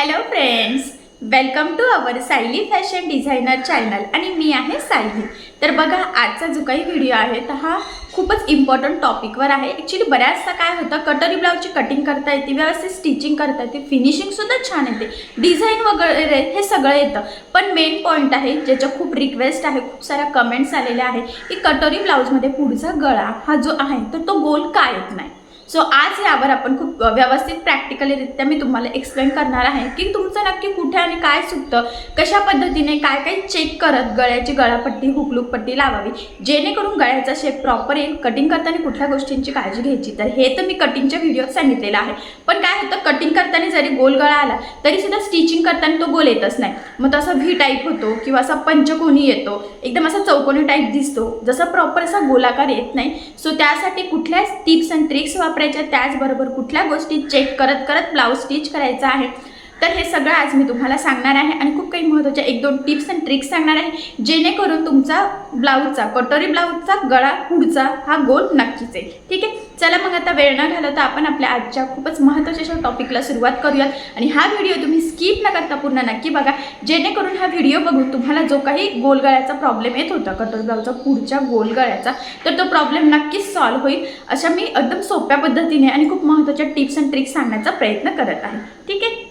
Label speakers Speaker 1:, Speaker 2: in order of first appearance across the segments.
Speaker 1: Hello friends welcome to our Sayali fashion designer channel आणि मी आहे सायली तर बघा आजचा जो काही व्हिडिओ आहे तर हा खूपच इम्पॉर्टंट टॉपिकवर आहे. ॲक्च्युली बऱ्याचदा काय होतं कटोरी ब्लाऊजची कटिंग करता येते व्यवस्थित स्टिचिंग करता येते फिनिशिंगसुद्धा छान येते. डिझाईन वगैरे हे सगळं येतं. पण मेन पॉईंट आहे ज्याच्या खूप रिक्वेस्ट आहे खूप साऱ्या कमेंट्स आलेल्या आहे की कटोरी ब्लाऊजमध्ये पुढचा गळा हा जो आहे तर तो गोल का येत नाही? सो आज यावर आपण खूप व्यवस्थित प्रॅक्टिकलीरित्या मी तुम्हाला एक्सप्लेन करणार आहे की तुमचं नक्की कुठे आणि काय चुकतं कशा पद्धतीने काय काय चेक करत गळ्याची गळापट्टी हुकलूक पट्टी लावावी जेणेकरून गळ्याचा शेप प्रॉपर येईल कटिंग करताना कुठल्या गोष्टींची काळजी घ्यायची. तर हे तर मी कटिंगच्या व्हिडिओत सांगितलेलं आहे. पण काय होतं कटिंग करताना जरी गोल गळा आला तरी सुद्धा स्टिचिंग करताना तो गोल येतच नाही. मग तसा व्ही टाईप होतो किंवा असा पंचकोनी येतो. एकदम असा चौकोनी टाईप दिसतो. जसा प्रॉपर असा गोलाकार येत नाही. सो त्यासाठी कुठल्याच टिप्स अँड ट्रिक्स वापरायच्या त्याचबरोबर कुठल्या गोष्टी चेक करत करत ब्लाऊज स्टिच करायचा आहे? तर हे सगळं आज मी तुम्हाला सांगणार आहे आणि खूप काही महत्त्वाच्या एक दोन टिप्स अँड ट्रिक्स सांगणार आहे जेणेकरून तुमचा ब्लाऊजचा कटोरी ब्लाऊजचा गळा पुढचा हा गोल नक्कीच आहे ठीक आहे? चला मग आता वेळ न घालवता आपण आपल्या आजच्या खूपच महत्त्वाच्या अशा टॉपिकला सुरुवात करूयात. आणि हा व्हिडिओ तुम्ही स्किप न करता पूर्ण नक्की बघा जेणेकरून हा व्हिडिओ बघून तुम्हाला जो काही गोलगळ्याचा प्रॉब्लेम येत होता कटोरी ब्लाऊजचा पुढच्या गोलगळ्याचा तर तो प्रॉब्लेम नक्कीच सॉल्व्ह होईल अशा मी एकदम सोप्या पद्धतीने आणि खूप महत्त्वाच्या टिप्स अँड ट्रिक्स सांगण्याचा प्रयत्न करत आहे. ठीक आहे?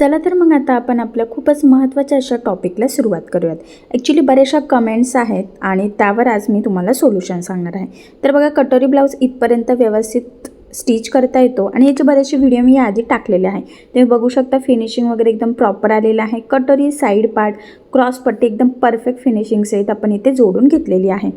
Speaker 2: चला तर मग आता आपण आपल्या खूपच महत्त्वाच्या अशा टॉपिकला सुरुवात करूयात. ॲक्च्युली बऱ्याचशा कमेंट्स आहेत आणि त्यावर आज मी तुम्हाला सोल्युशन सांगणार आहे. तर बघा कटोरी ब्लाऊज इथपर्यंत व्यवस्थित स्टिच करता येतो आणि याचे बरेचसे व्हिडिओ मी आधी टाकलेले आहे. तुम्ही बघू शकता फिनिशिंग वगैरे एकदम प्रॉपर आलेलं आहे. कटोरी साईड पार्ट क्रॉस पट्टी एकदम परफेक्ट फिनिशिंग सहित आपण इथे जोडून घेतलेली आहे.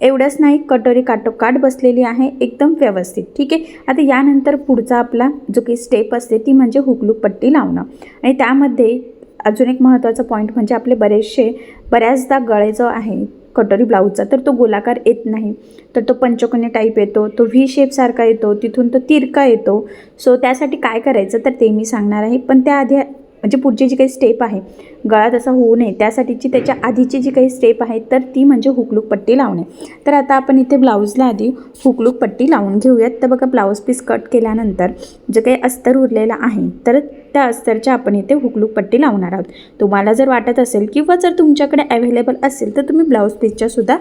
Speaker 2: एवढंच नाही कटोरी काटोकाट बसलेली आहे एकदम व्यवस्थित. ठीक आहे? आता यानंतर पुढचा आपला जो की स्टेप असते ती म्हणजे हुकलूक पट्टी लावणं. आणि त्यामध्ये अजून एक महत्त्वाचा पॉईंट म्हणजे आपले बरेचसे बऱ्याचदा गळे जो आहे कटोरी ब्लाऊजचा तर तो गोलाकार येत नाही. तर तो पंचकोनी टाईप येतो तो व्ही शेपसारखा येतो तिथून तो तिरका येतो. सो त्यासाठी काय करायचं? तर ते मी सांगणार आहे. पण त्याआधी म्हणजे पुढची जी काही स्टेप आहे गळा तसा होऊ नये त्यासाठीची त्याच्या आधीची जी काही स्टेप आहे तर ती म्हणजे हुकलूक पट्टी लावणे. तर आता आपण इथे ब्लाऊजला आधी हुकलूक पट्टी लावून घेऊयात. तर बघा ब्लाऊज पीस कट केल्यानंतर जे काही अस्तर उरलेलं आहे तर त्या अस्तरच्या आपण इथे हुकलूक पट्टी लावणार आहोत. तुम्हाला जर वाटत असेल किंवा जर तुमच्याकडे अवेलेबल असेल तर तुम्ही ब्लाऊज पीसच्यासुद्धा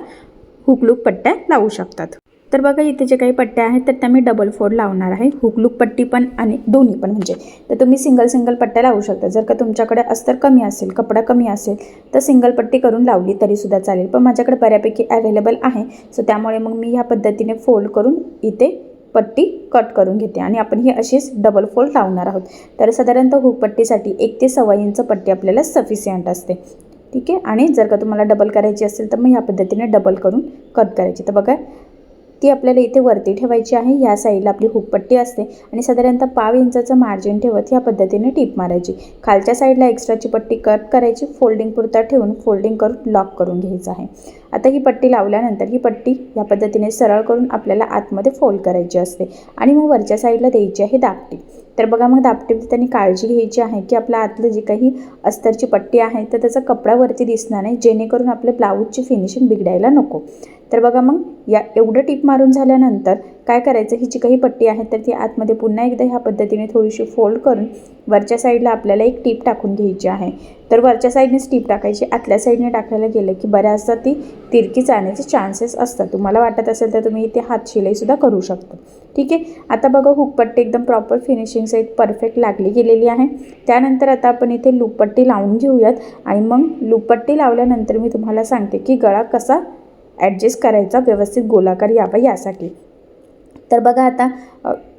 Speaker 2: हुकलूक पट्ट्या लावू शकतात. तर बघा इथे जे काही पट्ट्या आहेत तर त्या मी डबल फोड लावणार आहे. हुकलूक पट्टी पण आणि दोन्ही पण म्हणजे. तर तुम्ही सिंगल सिंगल पट्ट्या लावू शकता. जर का तुमच्याकडे अस्तर कमी असेल कपडा कमी असेल तर सिंगल पट्टी करून लावली तरीसुद्धा चालेल. पण माझ्याकडे बऱ्यापैकी अवेलेबल आहे. सो त्यामुळे मग मी ह्या पद्धतीने फोल्ड करून इथे पट्टी कट करून घेते. आणि आपण ही अशीच डबल फोल्ड लावणार आहोत. तर साधारणतः हुक पट्टीसाठी एक ते सव्वा इंच पट्टी आपल्याला सफिशियंट असते. ठीक आहे? आणि जर का तुम्हाला डबल करायची असेल तर मग ह्या पद्धतीने डबल करून कट करायची. तर बघा ती आपल्याला इथे वरती ठेवायची आहे. या साईडला आपली हुकपट्टी असते आणि साधारणतः पाव इंचाचं मार्जिन ठेवत ह्या पद्धतीने टीप मारायची. खालच्या साईडला एक्स्ट्राची पट्टी कट करायची. फोल्डिंग पुरता ठेवून फोल्डिंग करून लॉक करून घ्यायचं आहे. आता ही पट्टी लावल्यानंतर ही पट्टी या पद्धतीने सरळ करून आपल्याला आतमध्ये फोल्ड करायची असते आणि मग वरच्या साईडला द्यायची आहे दापटी. तर बघा मग दापटीमध्ये त्यांनी काळजी घ्यायची आहे की आपल्या आतलं जी काही अस्तरची पट्टी आहे तर त्याचा कपडावरती दिसणार नाही. जेणेकरून आपल्या ब्लाऊजची फिनिशिंग बिघडायला नको. तर बघा मग या एवढं टीप मारून झाल्यानंतर काय करायचं? ही जी काही पट्टी आहे तर ती आतमध्ये पुन्हा एकदा ह्या पद्धतीने थोडीशी फोल्ड करून वरच्या साईडला आपल्याला एक टीप टाकून घ्यायची आहे. तर वरच्या साईडनेच टीप टाकायची. आतल्या साईडने टाकायला गेलं की बऱ्याचदा ती तिरकी जाण्याचे चान्सेस असतात. तुम्हाला वाटत असेल तर तुम्ही इथे हात शिलाईसुद्धा करू शकता. ठीक आहे? आता बघा हुकपट्टी एकदम प्रॉपर फिनिशिंग सहित परफेक्ट लागली गेलेली आहे. त्यानंतर आता आपण इथे लूपपट्टी लावून घेऊयात. आणि मग लूपपट्टी लावल्यानंतर मी तुम्हाला सांगते की गळा कसा ॲडजस्ट करायचा व्यवस्थित गोलाकार यावा यासाठी. तर बघा आता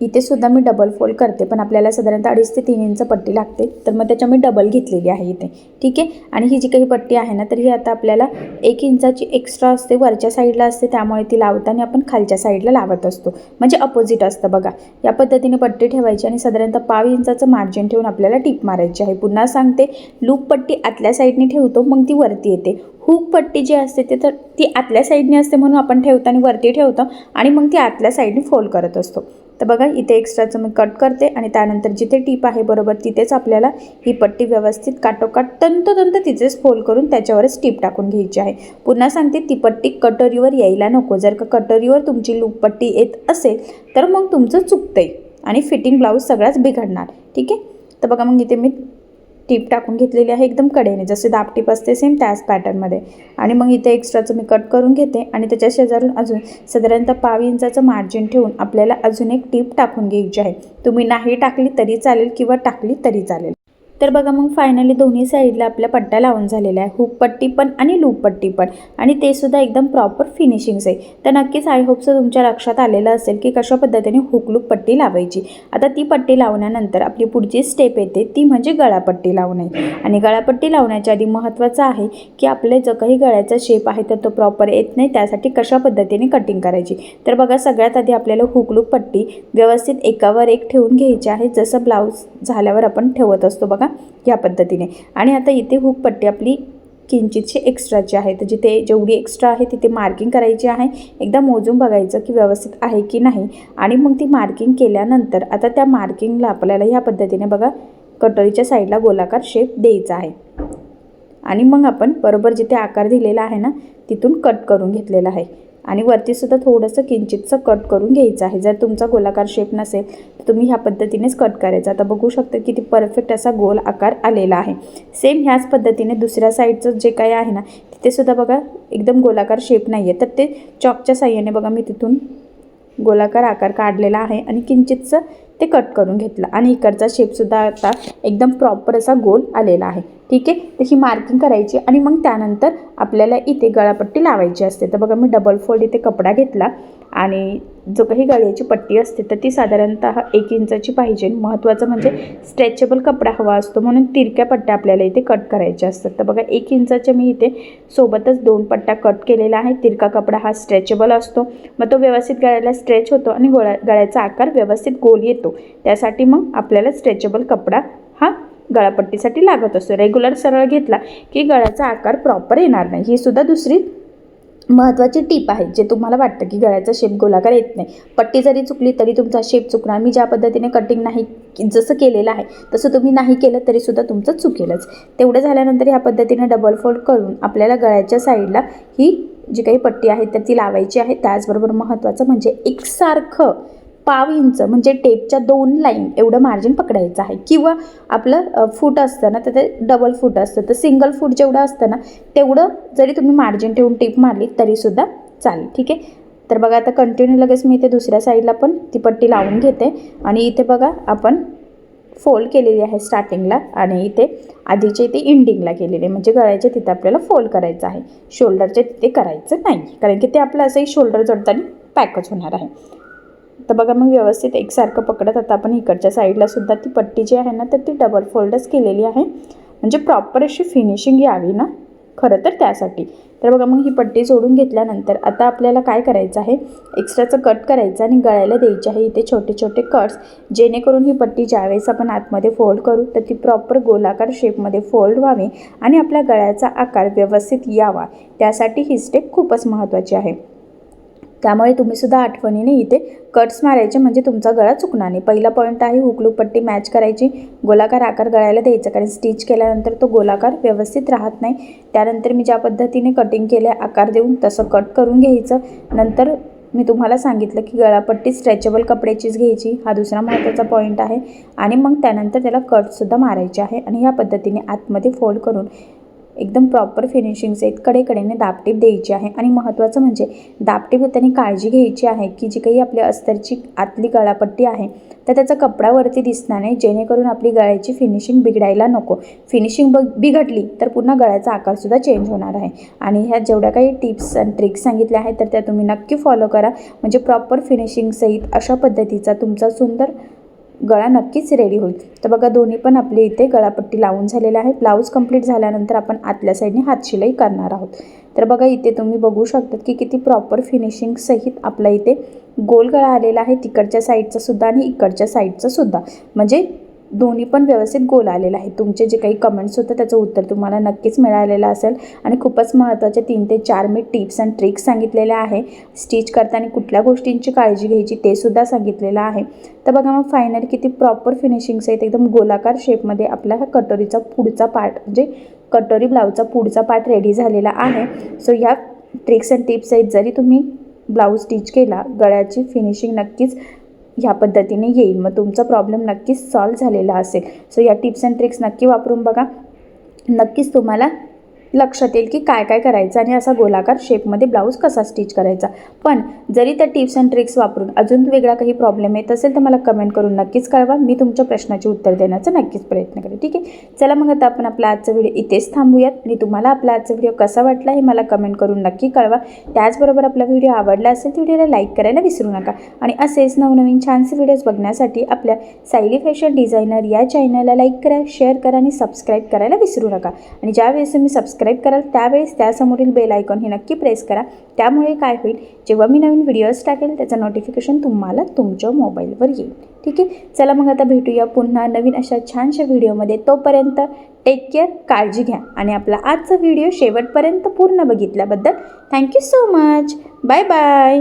Speaker 2: इथे सुद्धा मी डबल फोल्ड करते पण आपल्याला साधारणतः अडीच ते तीन इंच पट्टी लागते. तर मग त्याच्या मी डबल घेतलेली आहे इथे. ठीक आहे? आणि ही जी काही पट्टी आहे ना तर ही आता आपल्याला एक इंचाची एक्स्ट्रा असते वरच्या साईडला असते त्यामुळे ती लावताना आपण खालच्या साईडला लावत असतो. म्हणजे अपोजिट असतं बघा. या पद्धतीने पट्टी ठेवायची आणि साधारणतः पाव इंचाचं मार्जिन ठेवून आपल्याला टीप मारायची आहे. पुन्हा सांगते लूप पट्टी आतल्या साईडने ठेवतो मग ती वरती येते. हुक पट्टी जी असते ते तर ती आतल्या साईडने असते म्हणून आपण ठेवताना वरती ठेवतो आणि मग ती आतल्या साईडने फोल्ड करत असतो. तर बघा इथे एक्स्ट्राचं मी कट करते आणि त्यानंतर जिथे टीप आहे बरोबर तिथेच आपल्याला ही पट्टी व्यवस्थित काटोकाट तंतोतंत तिथेच फोल्ड करून त्याच्यावरच टीप टाकून घ्यायची आहे. पुन्हा सांगते ती पट्टी कटोरीवर यायला नको. जर का कटोरीवर तुमची लूप पट्टी येत असेल तर मग तुमचं चुकतंय आणि फिटिंग ब्लाऊज सगळाच बिघडणार. ठीक आहे? तर बघा मग इथे मी टीप टाकून घेतलेली आहे एकदम कडेने. जसे दाब टीप असते सेम त्याच पॅटर्नमध्ये आणि मग इथे एक्स्ट्राचं मी कट करून घेते आणि त्याच्या शेजारून अजून साधारणतः पाव इंचाचं मार्जिन ठेवून आपल्याला अजून एक टीप टाकून घ्यायची आहे. तुम्ही नाही टाकली तरी चालेल किंवा टाकली तरी चालेल. तर बघा मग फायनली दोन्ही साईडला आपल्या पट्ट्या लावून झालेल्या आहे. हुक पट्टी पण आणि लूप पट्टी पण. आणि ते सुद्धा एकदम प्रॉपर फिनिशिंग्स आहे. तर नक्कीच आय होपचं तुमच्या लक्षात आलेलं असेल की कशा पद्धतीने हुक लूप पट्टी लावायची. आता ती पट्टी लावल्यानंतर आपली पुढची स्टेप येते ती म्हणजे गळापट्टी लावणे. आणि गळापट्टी लावण्याच्या आधी महत्त्वाचं आहे की आपले जो काही गळ्याचा शेप आहे तर तो प्रॉपर येत नाही. त्यासाठी कशा पद्धतीने कटिंग करायची. तर बघा सगळ्यात आधी आपल्याला हुक लूप पट्टी व्यवस्थित एकावर एक ठेवून घ्यायची आहे. जसं ब्लाऊज झाल्यावर आपण ठेवत असतो बघा. या पद्धतीने. आणि आता इथे हुक पट्टी आपली किंचितशी एक्स्ट्राची आहे तर जिथे जेवढी एक्स्ट्रा आहे तिथे मार्किंग करायची आहे. एकदा मोजून बघायचं की व्यवस्थित आहे की नाही. आणि मग ती मार्किंग केल्यानंतर आता त्या मार्किंगला आपल्याला ह्या पद्धतीने बघा कटोरीच्या साईडला गोलाकार शेप द्यायचा आहे. आणि मग आपण बरोबर जिथे आकार दिलेला आहे ना तिथून कट करून घेतलेला आहे. आणि वरतीसुद्धा थोडंसं किंचितचं कट करून घ्यायचं आहे. जर तुमचा गोलाकार शेप नसेल तर तुम्ही ह्या पद्धतीनेच कट करायचा. आता बघू शकता किती परफेक्ट असा गोल आकार आलेला आहे. सेम ह्याच पद्धतीने दुसऱ्या साईडचं जे काही आहे ना तिथेसुद्धा बघा एकदम गोलाकार शेप नाही आहे तर ते चॉकच्या साह्याने बघा मी तिथून गोलाकार आकार काढलेला आहे आणि किंचितचं ते कट करून घेतलं. आणि इकडचा शेपसुद्धा आता एकदम प्रॉपर असा गोल आलेला आहे. ठीक आहे? तर ही मार्किंग करायची आणि मग त्यानंतर आपल्याला इथे गळापट्टी लावायची असते. तर बघा मी डबल फोल्ड इथे कपडा घेतला आणि जो काही गळ्याची पट्टी असते तर ती साधारणतः एक इंचाची पाहिजे. महत्त्वाचं म्हणजे स्ट्रेचेबल कपडा हवा असतो म्हणून तिरक्या पट्ट्या आपल्याला इथे कट करायच्या असतात. तर बघा एक इंचाच्या मी इथे सोबतच दोन पट्ट्या कट केलेला आहे. तिरका कपडा हा स्ट्रेचेबल असतो. मग तो व्यवस्थित गळ्याला स्ट्रेच होतो आणि गोळ्या गळ्याचा आकार व्यवस्थित गोल येतो. त्यासाठी मग आपल्याला स्ट्रेचेबल कपडा हा गळापट्टीसाठी लागत असतो. रेग्युलर सरळ घेतला की गळ्याचा आकार प्रॉपर येणार नाही. ही सुद्धा दुसरी महत्त्वाची टीप आहे जे तुम्हाला वाटतं की गळ्याचा शेप गोलाकार येत नाही. पट्टी जरी चुकली तरी तुमचा शेप चुकणार. मी ज्या पद्धतीने कटिंग नाही जसं केलेलं आहे तसं तुम्ही नाही केलं तरीसुद्धा तुमचं चुकेलच. तेवढं झाल्यानंतर ह्या पद्धतीने डबल फोल्ड करून आपल्याला गळ्याच्या साईडला ही जी काही पट्टी आहे तर ती लावायची आहे. त्याचबरोबर महत्त्वाचं म्हणजे एकसारखं पाव इंच म्हणजे टेपच्या दोन लाईन एवढं मार्जिन पकडायचं आहे. किंवा आपलं फूट असतं ना तर ते डबल फूट असतं. तर सिंगल फूट जेवढं असतं ना तेवढं जरी तुम्ही मार्जिन ठेवून टेप मारली तरीसुद्धा चालेल. ठीक आहे? तर बघा आता कंटिन्यू लगेच मी इथे दुसऱ्या साईडला पण ती पट्टी लावून घेते. आणि इथे बघा आपण फोल्ड केलेली आहे स्टार्टिंगला आणि इथे आधीच्या इथे इंडिंगला केलेली आहे. म्हणजे गळ्याच्या तिथे आपल्याला फोल्ड करायचं आहे. शोल्डरच्या तिथे करायचं नाही. कारण की ते आपलं असंही शोल्डर जोडताना पॅकच होणार आहे. तर बघा मग व्यवस्थित एकसारखं पकडत आता आपण इकडच्या साईडला सुद्धा ती पट्टी जी आहे ना तर ती डबल फोल्डच केलेली आहे. म्हणजे प्रॉपर अशी फिनिशिंग यावी ना? खरं तर त्यासाठी. तर बघा मग ही पट्टी जोडून घेतल्यानंतर आता आपल्याला काय करायचं आहे? एक्स्ट्राचं कट करायचं आणि गळ्याला द्यायचे आहे इथे छोटे छोटे कट्स जेणेकरून ही पट्टी ज्यावेळेस आपण आतमध्ये फोल्ड करू तर ती प्रॉपर गोलाकार शेपमध्ये फोल्ड व्हावी आणि आपल्या गळ्याचा आकार व्यवस्थित यावा. त्यासाठी ही स्टेप खूपच महत्त्वाची आहे. त्यामुळे तुम्हीसुद्धा आठवणीने इथे कट्स मारायचे म्हणजे तुमचा गळा चुकणार नाही. पहिला पॉईंट आहे हुकलूक पट्टी मॅच करायची. गोलाकार आकार गळ्याला द्यायचा कारण स्टिच केल्यानंतर तो गोलाकार व्यवस्थित राहत नाही. त्यानंतर मी ज्या पद्धतीने कटिंग केले आकार देऊन तसं कट करून घ्यायचं. नंतर मी तुम्हाला सांगितलं की गळापट्टी स्ट्रेचेबल कपड्याचीच घ्यायची. हा दुसरा महत्त्वाचा पॉईंट आहे. आणि मग त्यानंतर त्याला कटसुद्धा मारायचे आहे. आणि ह्या पद्धतीने आतमध्ये फोल्ड करून एकदम प्रॉपर फिनिशिंगचे आहेत कडेकडेने दाबटीप द्यायची आहे. आणि महत्त्वाचं म्हणजे दाबटीप त्यांनी काळजी घ्यायची आहे की जी काही आपल्या अस्तरची आतली गळापट्टी आहे तर त्याचा कपडावरती दिसणार नाही. जेणेकरून आपली गळ्याची फिनिशिंग बिघडायला नको. फिनिशिंग बघ बिघडली तर पुन्हा गळ्याचा आकारसुद्धा चेंज होणार आहे. आणि ह्या जेवढ्या काही टिप्स आणि ट्रिक्स सांगितल्या आहेत तर त्या तुम्ही नक्की फॉलो करा. म्हणजे प्रॉपर फिनिशिंगसहित अशा पद्धतीचा तुमचा सुंदर गळा नक्कीच रेडी होईल. तर बघा दोन्ही पण आपले इथे गळापट्टी लावून झालेला आहे. ब्लाऊज कंप्लीट झाल्यानंतर आपण आतल्या साईडने हातशिलाई करणार आहोत. तर बघा इथे तुम्ही बघू शकतात की किती प्रॉपर फिनिशिंग सहित आपला इथे गोल गळा आलेला आहे. तिकडच्या साईडचा सुद्धा आणि इकडच्या साईडचा सुद्धा. म्हणजे दोन्ही पण व्यवस्थित गोल आलेला आहे. तुमचे जे काही कमेंट्स होतं त्याचं उत्तर तुम्हाला नक्कीच मिळालेलं असेल. आणि खूपच महत्त्वाचे तीन ते चार मी टिप्स अँड ट्रिक्स सांगितलेल्या आहे. स्टिच करताना कुठल्या गोष्टींची काळजी घ्यायची ते सुद्धा सांगितलेलं आहे. तर बघा मग फायनल किती प्रॉपर फिनिशिंग्स आहेत. एकदम गोलाकार शेपमध्ये आपला हा कटोरीचा पुढचा पार्ट म्हणजे कटोरी ब्लाऊजचा पुढचा पार्ट रेडी झालेला आहे. सो या ट्रिक्स अँड टिप्स आहेत. जरी तुम्ही ब्लाऊज स्टिच केला गळ्याची फिनिशिंग नक्कीच ह्या पद्धतीने येईल. मग तुमचा प्रॉब्लेम नक्कीच सॉल्व झालेला असेल. सो या टिप्स अँड ट्रिक्स नक्की वापरून बघा. नक्कीच तुम्हाला लक्षात येईल की काय काय करायचं आणि असा गोलाकार शेपमध्ये ब्लाऊज कसा स्टिच करायचा. पण जरी त्या टिप्स अँड ट्रिक्स वापरून अजून वेगळा काही प्रॉब्लेम येत असेल तर मला कमेंट करून नक्कीच कळवा. मी तुमच्या प्रश्नाचे उत्तर देण्याचा नक्कीच प्रयत्न करेन. ठीक आहे? चला मग आता आपण आपला आजचा व्हिडिओ इथेच थांबूयात. आणि तुम्हाला आपला आजचा व्हिडिओ कसा वाटला हे मला कमेंट करून नक्की कळवा. त्याचबरोबर आपला व्हिडिओ आवडला असेल तर व्हिडिओला लाईक करायला विसरू नका. आणि असेच नवनवीन छानसे व्हिडिओज बघण्यासाठी आपल्या सायली फॅशन डिझायनर या चॅनलला लाईक करा शेअर करा आणि सबस्क्राईब करायला विसरू नका. आणि ज्यावेळेस तुम्ही सबस्क्राईब कराल त्यावेळेस त्यासमोरील बेल आयकॉन हे नक्की प्रेस करा. त्यामुळे काय होईल जेव्हा मी नवीन व्हिडिओज टाकेल त्याचं नोटिफिकेशन तुम्हाला तुमच्या मोबाईलवर येईल. ठीक आहे? चला मग आता भेटूया पुन्हा नवीन अशा छानशा व्हिडिओमध्ये तोपर्यंत टेक केअर काळजी घ्या. आणि आपला आजचा व्हिडिओ शेवटपर्यंत पूर्ण बघितल्याबद्दल thank you so much bye bye